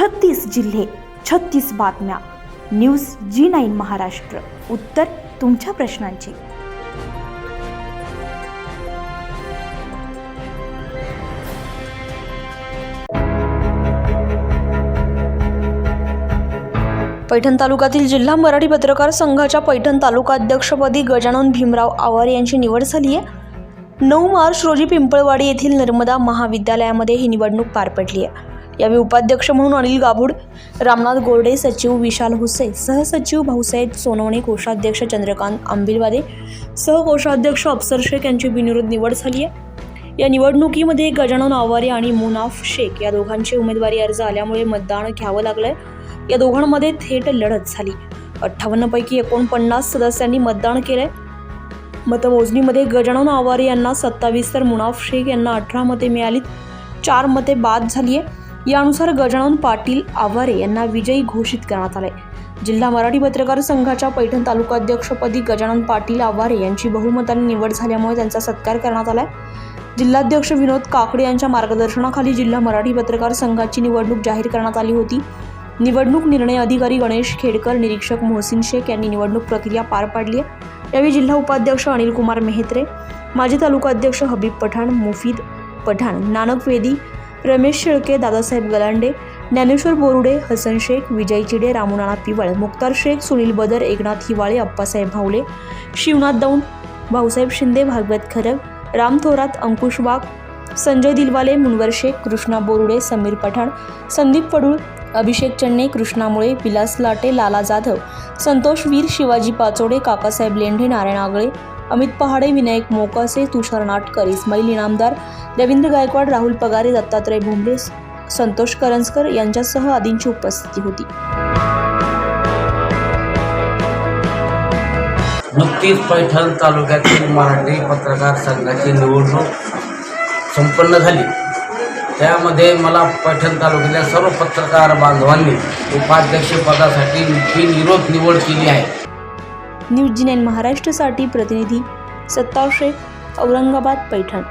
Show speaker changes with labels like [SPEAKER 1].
[SPEAKER 1] छत्तीस जिल्हे छत्तीस बातम्या. News G nine Maharashtra. उत्तर तुमच्या प्रश्नांची.
[SPEAKER 2] पैठण तालुक्यातील जिल्हा मराठी पत्रकार संघाच्या पैठण तालुका अध्यक्षपदी गजानन भीमराव आवार यांची निवड झाली आहे. नऊ मार्च रोजी पिंपळवाडी येथील नर्मदा महाविद्यालयामध्ये ही निवडणूक पार पडली आहे. यावेळी उपाध्यक्ष म्हणून अनिल गाभूड रामनाथ गोरडे सचिव विशाल हुसे सहसचिव भाऊसाहेब सोनवणे कोषाध्यक्ष चंद्रकांत आंबिलवादे सहकोषाध्यक्ष अफसर शेख यांची बिनविरोध निवड झाली आहे या निवडणुकीमध्ये गजानन आवारे आणि मुनाफ शेख या दोघांचे उमेदवारी अर्ज आल्यामुळे मतदान घ्यावं लागलंय. या दोघांमध्ये थेट लढत झाली. अठ्ठावन्नपैकी एकोणपन्नास सदस्यांनी मतदान केलंय. मतमोजणीमध्ये गजानन आवारे यांना सत्तावीस तर मुनाफ शेख यांना अठरा मते मिळालीत. चार मते बाद झाली आहे यानुसार गजानन पाटील आवारे यांना विजयी घोषित करण्यात आले जिल्हा मराठी पत्रकार संघाच्या पैठण तालुकाध्यक्षपदी गजानन पाटील आवारे यांची बहुमताने निवड झाल्यामुळे त्यांचा सत्कार करण्यात आला जिल्हाध्यक्ष विनोद काकडे यांच्या मार्गदर्शनाखाली जिल्हा मराठी पत्रकार संघाची निवडणूक जाहीर करण्यात आली होती. निवडणूक निर्णय अधिकारी गणेश खेडकर निरीक्षक मोहसिन शेख यांनी निवडणूक प्रक्रिया पार पाडली आहे. यावेळी जिल्हा उपाध्यक्ष अनिल कुमार मेहत्रे माजी तालुकाध्यक्ष हबीब पठाण मुफीद पठाण नानक वेदी रमेश शेळके दादासाहेब गलांडे ज्ञानेश्वर बोरुडे हसन शेख विजय चिडे रामूनाना पिवळ मुक्तार शेख सुनील बदर एकनाथ हिवाळे अप्पासाहेब भावले शिवनाथ दौंड भाऊसाहेब शिंदे भागवत खरग राम थोरात अंकुश वाघ संजय दिलवाले मुनवर शेख कृष्णा बोरुडे समीर पठाण संदीप पडूळ अभिषेक चन्ने कृष्णामुळे विलास लाटे लाला जाधव संतोष वीर शिवाजी पाचोडे काकासाहेब लेंढे नारायण आगळे अमित पहाडे विनायक मोकासे तुषार नाटकर इस्माईल इनामदार रवींद्र गायकवाड राहुल पगारे दत्तात्रय भुमरे संतोष करंजकर यांच्यासह आदींची उपस्थिती होती.
[SPEAKER 3] नुकतीच पैठण तालुक्यातील मराठी पत्रकार संघाची निवडणूक संपन्न झाली. त्यामध्ये मला पैठण तालुक्यातल्या सर्व पत्रकार बांधवांनी उपाध्यक्षपदासाठी बिनविरोध निवड केली आहे.
[SPEAKER 2] न्यूज जी नाईन महाराष्ट्रासाठी प्रतिनिधी सत्तार शेख औरंगाबाद पैठण.